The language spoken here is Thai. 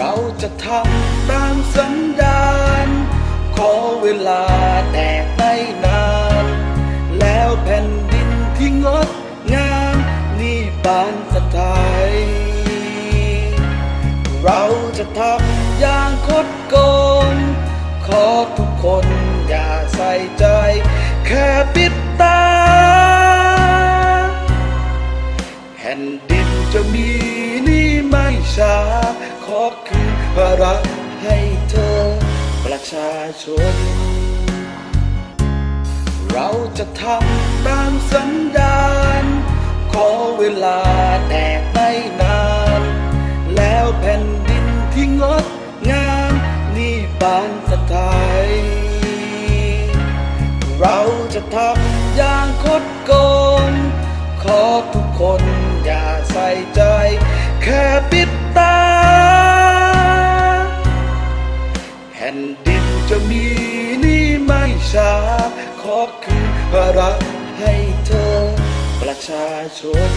ราจะทำตามสัญญาณ ขอเวลาแต่ไม่นาน แล้วแผ่นดินที่งดงามนี่บานสะไทยเราจะทำอย่างคดโกงขอทุกคนอย่าใส่ใจ แค่ปิดตา แผ่นดินจะมีนี่ไม่ ขอคืนภาระให้เธอประชาชน เราจะทำตามสัญญาณ ขอเวลาแต่ไม่นาน แล้วแผ่นดินที่งดงามนี่บานสะไทยเราจะทำอย่างคดโกงขอทุกคนอย่าใส่ใจ จะมีนี่ไม่ช้าขอคืนภาระให้เธอประชาชน